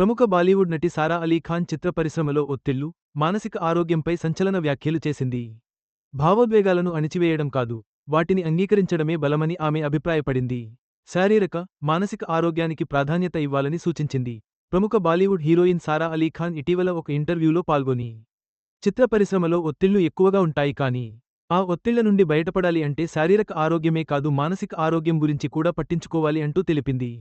ప్రముఖ బాలీవుడ్ నటి సారా అలీ ఖాన్ చిత్ర పరిశ్రమలో ఒత్తిళ్ళు మానసిక ఆరోగ్యంపై సంచలన వ్యాఖ్యలు చేసింది. భావోద్వేగాలను అణిచివేయడం కాదు వాటిని అంగీకరించడమే బలమని ఆమె అభిప్రాయపడింది. శారీరక మానసిక ఆరోగ్యానికి ప్రాధాన్యత ఇవ్వాలని సూచించింది. ప్రముఖ బాలీవుడ్ హీరోయిన్ సారా అలీ ఖాన్ ఇటీవల ఒక ఇంటర్వ్యూలో పాల్గొని చిత్ర పరిశ్రమలో ఒత్తిళ్ళు ఎక్కువగా ఉంటాయి కానీ ఆ ఒత్తిళ్ళ నుండి బయటపడాలి అంటే శారీరక ఆరోగ్యమే కాదు మానసిక ఆరోగ్యం గురించి కూడా పట్టించుకోవాలి అంటూ తెలిపింది.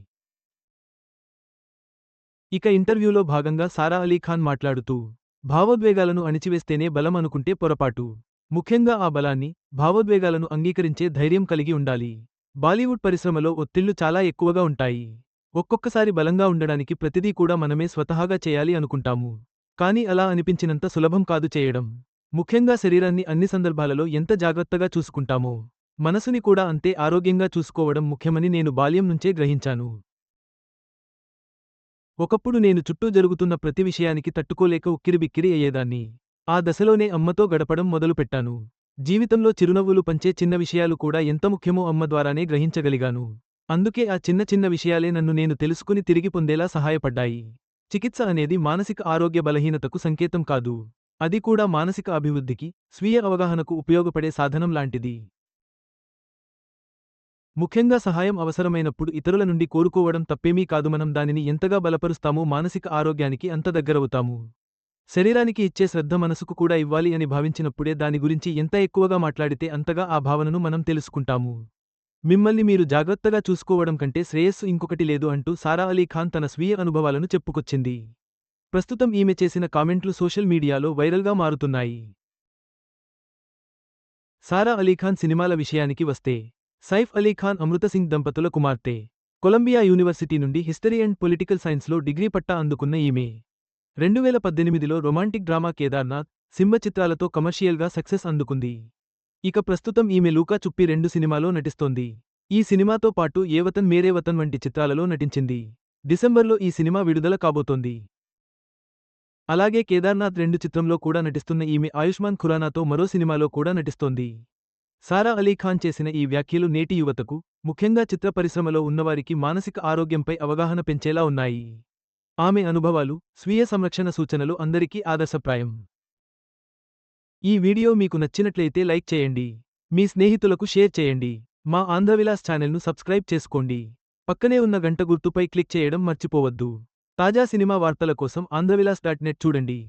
ఇక ఇంటర్వ్యూలో భాగంగా సారా అలీ ఖాన్ మాట్లాడుతూ భావోద్వేగాలను అణిచివేస్తేనే బలం అనుకుంటే పొరపాటు. ముఖ్యంగా ఆ బలాన్ని భావోద్వేగాలను అంగీకరించే ధైర్యం కలిగి ఉండాలి. బాలీవుడ్ పరిశ్రమలో ఒత్తిళ్ళు చాలా ఎక్కువగా ఉంటాయి. ఒక్కొక్కసారి బలంగా ఉండడానికి ప్రతిదీ కూడా మనమే స్వతహాగా చేయాలి అనుకుంటాము. కానీ అలా అనిపించినంత సులభం కాదు చేయడం. ముఖ్యంగా శరీరాన్ని అన్ని సందర్భాలలో ఎంత జాగ్రత్తగా చూసుకుంటామో మనసుని కూడా అంతే ఆరోగ్యంగా చూసుకోవడం ముఖ్యమని నేను బాల్యం నుంచే గ్రహించాను. ఒకప్పుడు నేను చుట్టూ జరుగుతున్న ప్రతి విషయానికి తట్టుకోలేక ఉక్కిరిబిక్కిరి అయ్యేదాన్ని. ఆ దశలోనే అమ్మతో గడపడం మొదలుపెట్టాను. జీవితంలో చిరునవ్వులు పంచే చిన్న విషయాలు కూడా ఎంత ముఖ్యమో అమ్మ ద్వారానే గ్రహించగలిగాను. అందుకే ఆ చిన్న చిన్న విషయాలే నన్ను నేను తెలుసుకుని తిరిగి పొందేలా సహాయపడ్డాయి. చికిత్స అనేది మానసిక ఆరోగ్య బలహీనతకు సంకేతం కాదు. అది కూడా మానసిక అభివృద్ధికి స్వీయ అవగాహనకు ఉపయోగపడే సాధనం లాంటిది. ముఖ్యంగా సహాయం అవసరమైనప్పుడు ఇతరుల నుండి కోరుకోవడం తప్పేమీ కాదు మనం దానిని ఎంతగా బలపరుస్తామో మానసిక ఆరోగ్యానికి అంత దగ్గరవుతాము. శరీరానికి ఇచ్చే శ్రద్ధ మనసుకు కూడా ఇవ్వాలి అని భావించినప్పుడే దాని గురించి ఎంత ఎక్కువగా మాట్లాడితే అంతగా ఆ భావనను మనం తెలుసుకుంటాము. మిమ్మల్ని మీరు జాగ్రత్తగా చూసుకోవడం కంటే శ్రేయస్సు ఇంకొకటి లేదు అంటూ సారా అలీ ఖాన్ తన స్వీయ అనుభవాలను చెప్పుకొచ్చింది. ప్రస్తుతం ఈమె చేసిన కామెంట్లు సోషల్ మీడియాలో వైరల్గా మారుతున్నాయి. సారా అలీఖాన్ సినిమాల విషయానికి వస్తే సైఫ్ అలీఖాన్ అమృత సింగ్ దంపతుల కుమార్తె. కొలంబియా యూనివర్సిటీ నుండి హిస్టరీ అండ్ పొలిటికల్ సైన్స్లో డిగ్రీ పట్టా అందుకున్న ఈమె. రెండువేల పద్దెనిమిదిలో రొమాంటిక్ డ్రామా కేదార్నాథ్ సింహ చిత్రాలతో కమర్షియల్గా సక్సెస్ అందుకుంది. ఇక ప్రస్తుతం ఈమె లూకా చుప్పి రెండు సినిమాలో నటిస్తోంది. ఈ సినిమాతో పాటు ఏవతన్ మేరేవతన్ మేరే వతన్ వంటి చిత్రాలలో నటించింది. డిసెంబర్లో ఈ సినిమా విడుదల కాబోతోంది. అలాగే కేదార్నాథ్ రెండు చిత్రంలో కూడా నటిస్తున్న ఈమె ఆయుష్మాన్ ఖురానాతో మరో సినిమాలో కూడా నటిస్తోంది. సారా అలీ ఖాన్ చేసిన ఈ వ్యాఖ్యలు నేటి యువతకు ముఖ్యంగా చిత్ర పరిశ్రమలో ఉన్నవారికి మానసిక ఆరోగ్యంపై అవగాహన పెంచేలా ఉన్నాయి. ఆమె అనుభవాలు స్వీయ సంరక్షణ సూచనలు అందరికీ ఆదర్శప్రాయం. ఈ వీడియో మీకు నచ్చినట్లయితే లైక్ చేయండి. మీ స్నేహితులకు షేర్ చేయండి. మా ఆంధ్రవిలాస్ ఛానల్ను సబ్స్క్రైబ్ చేసుకోండి. పక్కనే ఉన్న గంట గుర్తుపై క్లిక్ చేయడం మర్చిపోవద్దు. తాజా సినిమా వార్తల కోసం ఆంధ్రవిలాస్ డాట్ నెట్ చూడండి.